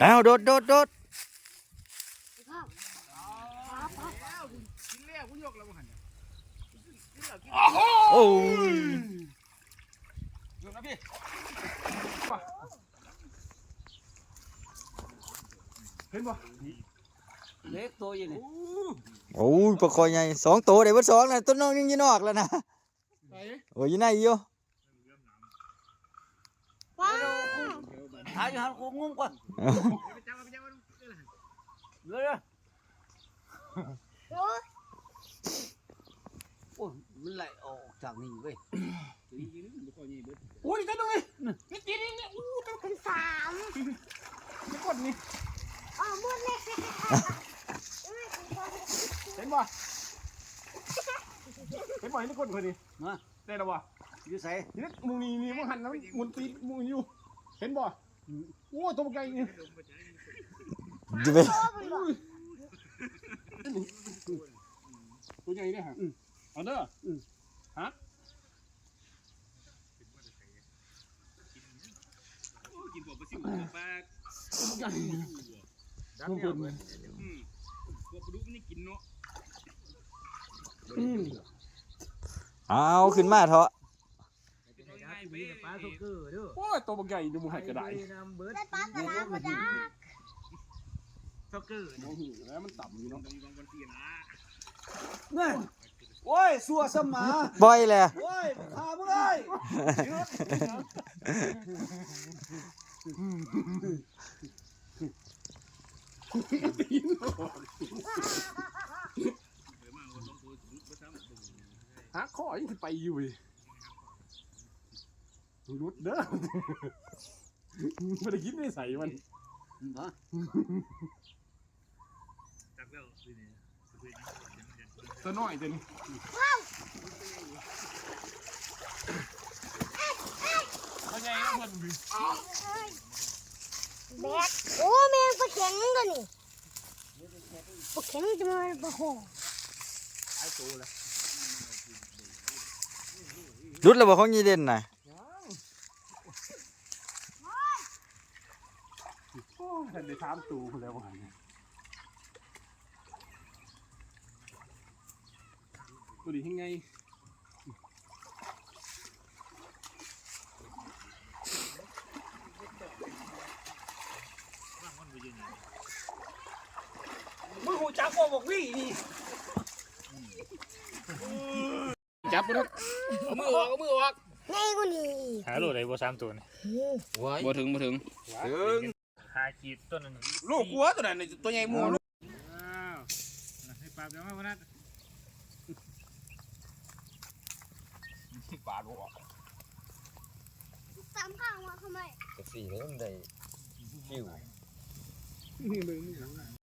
เอาโดดโดดโดดกินแล้วกูยกแล้วมึงหันโอ้ยยกนะพี่เห็นป่ะเล็กตัวอยังนี่โอ้ยปลาคอยใหญ่สองตัวได้เบิดสองนะตัวน้องยังอยืนนอกแล้วนะไหนโอ้ยอยี่ในอยู่ ว้าว หาอยู่หันกูงุ้มก่อนไปจับไปจับมันเลยโอ้ยโอ้ยมันไหลออกจากนี่เว้ยโอ้ยจับตรงนี้นี่กินนี่อู้จับเป็นสามนี่กดนี่อ๋อหมดเลยเห็นป่ะเห็นป่ะนี่กดคนนี้มาได้แล้วป่ะอยู่ใส่นี่มึงนี่นี่มึงหันนะมึงตีมึงอยู่ เห็นป่ะ โอ้ตัวไกลนี่จะไปโอ้มันบอกตัวใหญ่เนี่ยฮะเอาเด้อฮะกินพวกปลาซิวพวกปลาใหญ่ดัมึงเนี่เป็ยนอืมพวกปลาดุกมันนี่กินเนาะอืมเอาขึ้นมาเถอะ ปลาสกเกอร์เด้อโอ้ยตัวใหญ่ดูมึงหันกระไดนำเบิร์ดได้ปลากระลามาจ้าสุกเกอร์มองหิวแล้วมันต่ำอยู่เนาะต้องต้องวันที่นะนั่นโอ้ยสัวสมาปล่อยแหละโอ้ยขาบ่ได้เดี๋ยวมาคนต้อกหาข้อยังไปอยู่เลย รุดเด้อไม่ได้คิดไม่ใส่มันฮะจับแล้วสิเนี่ยสวยดีตัวน้อยจนเขาใหญ่แล้วมันแบกโอ้แมงปลาเข็งตัวนี้ปลาเข็งจะมาปลาโหรุดแล้วบอกของยีเด่นน่ะ โอ้ยทันได้ถามตูแล้วว่าไงตัวดียังไงมึงหูจักบ่บอกวี่นี่จับไปแล้วเอามือออกเอามือออกไงกูนี่หาโหลดไอ้บัวสามตัวนี่บ่ถึงบ่ถึง หาขีดต้นนึงลูกกัวตัวนั้นตัวใหญ่มูลูกอ้าวให้ปลาเดี๋ยวมาวันนั้นปลาลูกตามข้างมาทำไมสี่แล้วมันได้ฟิวนี่เลยนี่หลังอะ